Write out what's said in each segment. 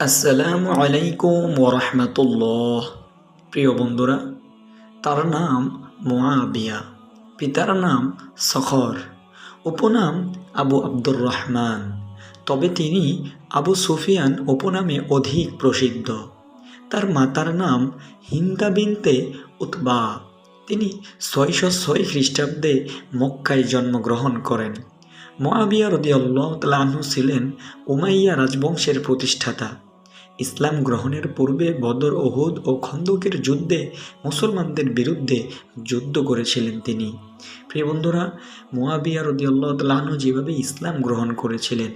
আসসালামু আলাইকুম ওরহমতুল্লাহ। প্রিয় বন্ধুরা, তার নাম মোয়াবিয়া পিতার নাম সখর, উপনাম আবু আব্দুর রহমান। তবে তিনি আবু সুফিয়ান উপনামে অধিক প্রসিদ্ধ। তার মাতার নাম হিন্দা বিনতে উতবা। তিনি ছয়শো ছয় খ্রিস্টাব্দে মক্কায় জন্মগ্রহণ করেন। মোয়াবিয়া রদিয়াল্লাহ তালাহু ছিলেন উমাইয়া রাজবংশের প্রতিষ্ঠাতা। ইসলাম গ্রহণের পূর্বে বদর ওহুদ ও খন্দকের যুদ্ধে মুসলমানদের বিরুদ্ধে যুদ্ধ করেছিলেন তিনি। প্রিয় বন্ধুরা মোয়াবিয়া রদিয়াল্লাহ তালাহু যেভাবে ইসলাম গ্রহণ করেছিলেন।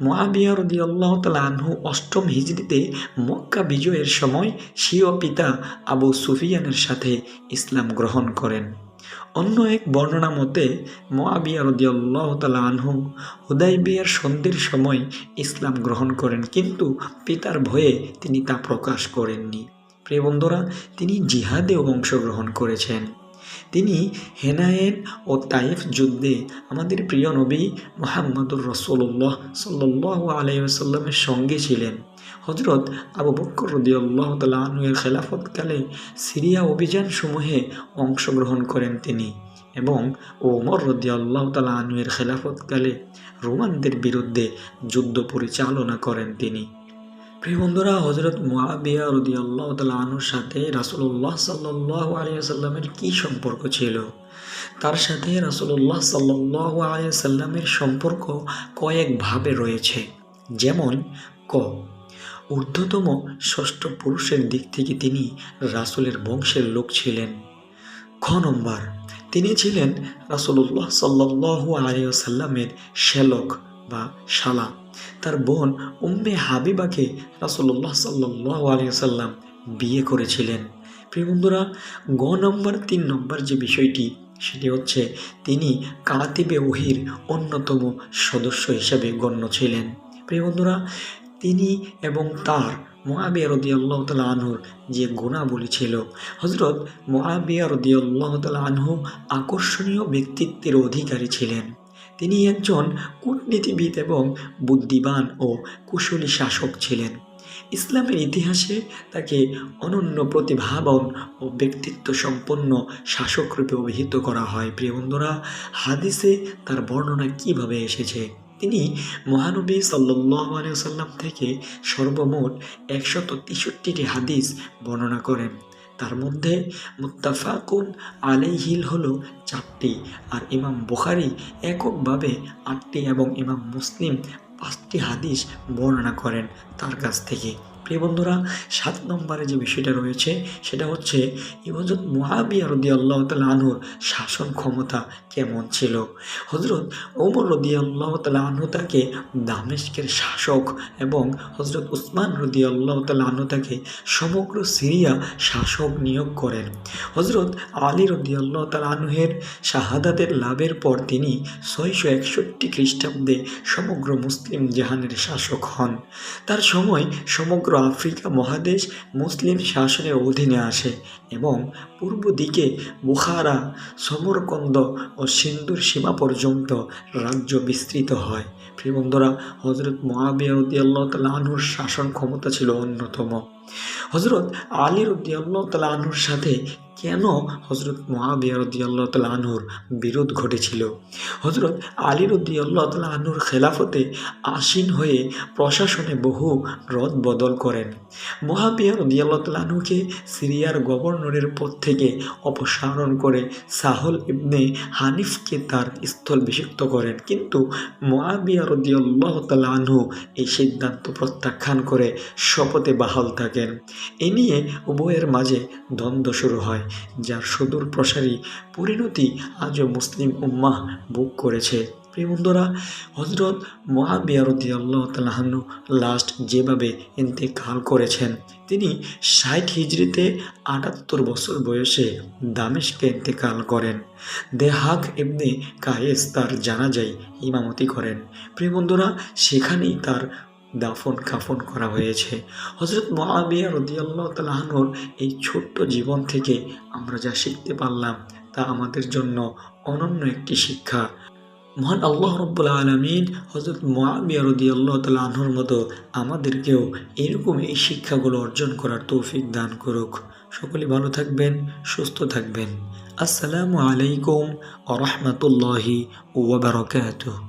মোয়াবিয়া রদিয়াল্লাহ তালাহু অষ্টম হিজড়িতে মক্কা বিজয়ের সময় স্বীয় পিতা আবু সুফিয়ানের সাথে ইসলাম গ্রহণ করেন। অন্য এক বর্ণনা মতে মোয়াবিয়া রদিয়াল্লাহ তালা আনহু হুদাইবিয়ার সন্ধির সময় ইসলাম গ্রহণ করেন, কিন্তু পিতার ভয়ে তিনি তা প্রকাশ করেননি। প্রিয় বন্ধুরা, তিনি জিহাদেও অংশগ্রহণ করেছেন। তিনি হেনায়েন ও তাইফ যুদ্ধে আমাদের প্রিয় নবী মোহাম্মদুর রসুল্লাহ সাল্লাহ আলাইসাল্লামের সঙ্গে ছিলেন। হজরত আবু বক্কর রদিয়াল্লাহ তালুয়ের খেলাফতকালে সিরিয়া অভিযান সমূহে অংশগ্রহণ করেন তিনি এবং ওমর রদিয়াল্লাহ তালা আনুয়ের খেলাফতকালে রোমানদের বিরুদ্ধে যুদ্ধ পরিচালনা করেন তিনি। প্রিয় বন্ধুরা হজরত মুআবিয়া রদিয়াল্লাহ তালা আনুর সাথে রাসুল্লাহ সাল্লাহ আলিয়াল্লামের কী সম্পর্ক ছিল? তার সাথে রাসুল্লাহ সাল্লাহ আলিয়াল্লামের সম্পর্ক কয়েকভাবে রয়েছে। যেমন, ক, ঊর্ধ্বতম ষষ্ঠ পুরুষের দিক থেকে তিনি রাসুলের বংশের লোক ছিলেন। খ নম্বর, তিনি ছিলেন রাসুল্লাহ সাল্লাহু আলিয়াল্লামের শ্যালক বা শালা। তার বোন উম্মে হাবিবাকে রাসুল্লাহ সাল্লাহ আলিয়াল্লাম বিয়ে করেছিলেন। প্রিয় বন্ধুরা, গ নম্বর, তিন নম্বর যে বিষয়টি, সেটি হচ্ছে তিনি কাতিবে ওহির অন্যতম সদস্য হিসেবে গণ্য ছিলেন। প্রিয় বন্ধুরা, তিনি এবং তার মোয়াবিয়া রদিয়াল্লাহ তালা আনহুর যে গুণাবলী ছিল হজরত মোয়াবিয়া রদিয়াল্লাহ তালা আনহু আকর্ষণীয় ব্যক্তিত্বের অধিকারী ছিলেন। তিনি একজন কূটনীতিবিদ এবং বুদ্ধিমান ও কুশলী শাসক ছিলেন। ইসলামের ইতিহাসে তাকে অনন্য প্রতিভাবন ও ব্যক্তিত্ব সম্পন্ন শাসকরূপে অভিহিত করা হয়। প্রিয় বন্ধুরা, হাদিসে তার বর্ণনা কীভাবে এসেছে? তিনি মহানবী সাল্লাহ আলিয়াল্লাম থেকে সর্বমোট একশত তেষট্টিটি হাদিস বর্ণনা করেন। তার মধ্যে মুত্তাফাকুন আলাইহিল হল চারটি আর ইমাম বুখারি এককভাবে আটটি এবং ইমাম মুসলিম পাঁচটি হাদিস বর্ণনা করেন তার কাছ থেকে। প্রিয় বন্ধুরা, সাত নম্বরে যে বিষয়টা রয়েছে, সেটা হচ্ছে ইমজত মহাবিয়া রদি আল্লাহ তালা আনহুর শাসন ক্ষমতা কেমন ছিল? হজরত ওমর রদি আল্লাহ তালা তাকে দামেস্কের শাসক এবং হজরত উসমান রদি আল্লাহ তালা তাকে সমগ্র সিরিয়া শাসক নিয়োগ করেন। হজরত আলী রদি আল্লাহ তালা আনহের শাহাদাতের লাভের পর তিনি ছয়শো একষট্টি খ্রিস্টাব্দে সমগ্র মুসলিম জাহানের শাসক হন। তার সময় সমগ্র আফ্রিকা মহাদেশ মুসলিম শাসনের অধীনে আসে এবং পূর্ব দিকে বুখারা, সমরকন্দ ও সিন্ধুর সীমা পর্যন্ত রাজ্য বিস্তৃত হয়। প্রিয় বন্ধুরা হজরত মহাবিয়া উদ্দিয়াল্লাহ তালাহুর শাসন ক্ষমতা ছিল অন্যতম। হজরত আলী রদ্দিয়াল্লাহ তালা সাথে কেন হজরত মহাবিয়া রদ্দিয়াল্লাহ তালা আনহুর বিরোধ ঘটেছিল? হজরত আলী আনহুর খেলাফতে আসীন হয়ে প্রশাসনে বহু রদ বদল করেন। মহাবিয়া রদিয়াল্লাহ তালাহুকে সিরিয়ার গভর্নরের পদ থেকে অপসারণ করে সাহল ইবনে হানিফকে তার স্থলভিষিক্ত করেন। কিন্তু মহাবিয়া রদিয়াল্লাহ তালাহু এই সিদ্ধান্ত প্রত্যাখ্যান করে শপথে বাহাল থাকেন। এ নিয়ে উভয়ের মাঝে দ্বন্দ্ব শুরু হয়। যার সুদূর প্রসারী পরিণতি আজও মুসলিম উম্মাহ বুক করেছে। প্রিয় বন্ধুরা হজরত মহাবিয়ারতি আল্লাহ তালাহানু লাস্ট যেভাবে ইন্তেকাল করেছেন, তিনি ষাট হিজড়িতে আটাত্তর বছর বয়সে দামেশকে ইন্তেকাল করেন। দেহাক এমনি কায়েস তার জানাজাই ইমামতি করেন। প্রিয় বন্ধুরা, সেখানেই তার দাফন কাফন করা হয়েছে। হজরত মহাবিয়া রদিয়াল্লাহ তালাহানুর এই ছোট্ট জীবন থেকে আমরা যা শিখতে পারলাম তা আমাদের জন্য অনন্য একটি শিক্ষা। মহান আল্লাহ রব্বুল আলমিন হজরত মোয়াবিয়া রদি আল্লাহ তালা আনহর মতো আমাদেরকেও এরকম এই শিক্ষাগুলো অর্জন করার তৌফিক দান করুক। সকলে ভালো থাকবেন, সুস্থ থাকবেন। আসসালামু আলাইকুম ও রহমতুল্লাহি ওবরাকাতুহ